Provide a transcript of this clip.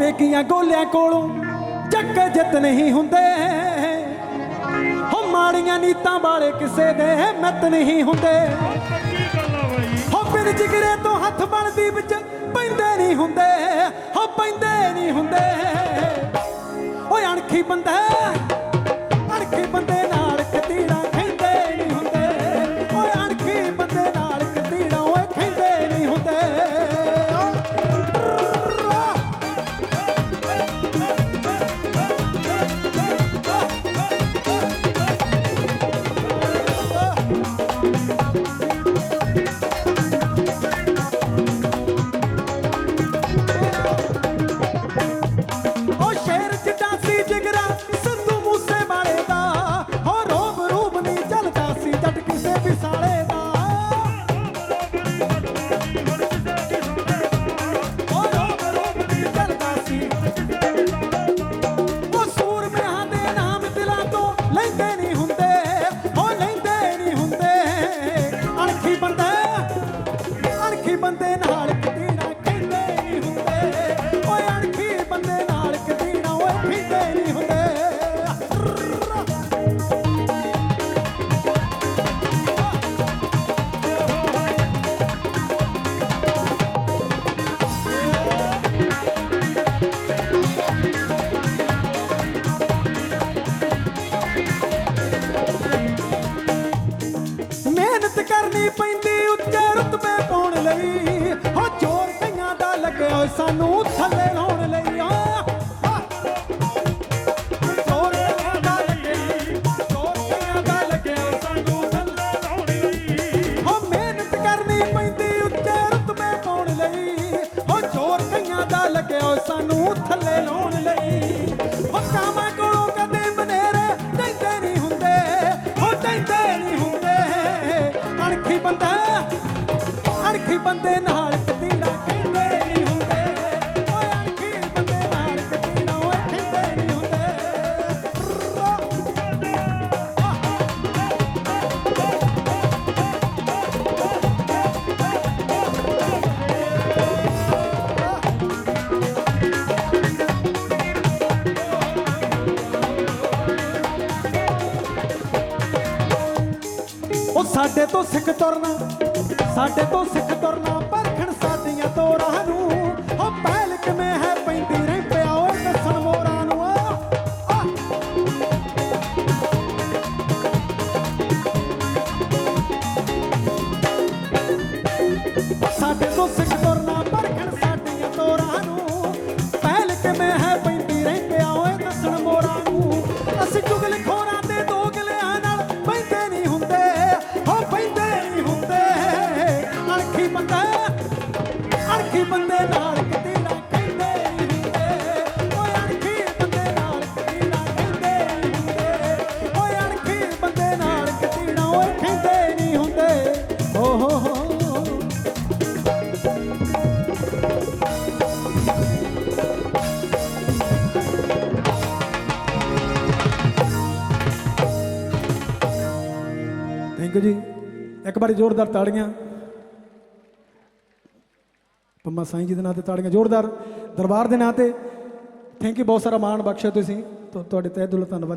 ਬੇਗੀਆਂ ਗੋਲਿਆਂ ਕੋਲੋਂ ਜੱਗ ਜਿੱਤ ਨਹੀਂ ਹੁੰਦੇ। ਹੋ ਮਾੜੀਆਂ ਨੀਤਾਂ ਵਾਲੇ ਕਿਸੇ ਦੇ ਮਤ ਨਹੀਂ ਹੁੰਦੇ। ਹੋ ਫਿਰ ਜਿਗਰੇ ਤੋਂ ਹੱਥ ਬਣਦੀ ਵਿੱਚ ਪੈਂਦੇ ਨਹੀਂ ਹੁੰਦੇ। ਹੋ ਪੈਂਦੇ ਨਹੀਂ ਹੁੰਦੇ। ਓਏ ਅਣਖੀ ਬੰਦਾ அழைக்கிட்டு ਨੂੰ ਥੱਲੇ ਲਾਉਣ ਲਈ ਆ। ਸਾਨੂੰ ਥੱਲੇ ਲਾਉਣ ਲਈ। ਵਕਾਂ ਮੈਂ ਕੋਲੋਂ ਕਦੇ ਬਨੇਰੇ ਟੈਂਦੇ ਨਹੀਂ ਹੁੰਦੇ, ਹੋ ਟੈਂਦੇ ਨਹੀਂ ਹੁੰਦੇ। ਅਣਖੀ ਬੰਦਾ, ਅਣਖੀ ਬੰਦੇ ਨਾਲ ਸਾਡੇ ਤੋਂ ਸਿੱਖ ਤੁਰਨਾ ਸਾਡੇ ਤੋਂ ਸਿੱਖ ਤੁਰਨਾ ਪਰਖਣ ਸਾਡੀਆਂ ਤੋਰਾਂ ਨੂੰ। ਸਿੰਘ ਜੀ। ਇੱਕ ਵਾਰੀ ਜ਼ੋਰਦਾਰ ਤਾੜੀਆਂ। ਪੰਮਾ ਸਾਈਂ ਜੀ ਦੇ ਨਾਂ ਤੇ ਤਾੜੀਆਂ। ਜ਼ੋਰਦਾਰ ਦਰਬਾਰ ਦੇ ਨਾਂ ਤੇ। ਥੈਂਕ ਯੂ ਬਹੁਤ ਸਾਰਾ ਮਾਣ ਬਖਸ਼ਿਆ ਤੁਸੀਂ। ਤੁਹਾਡੇ ਤਹਿ ਦਿਲੋਂ ਧੰਨਵਾਦ।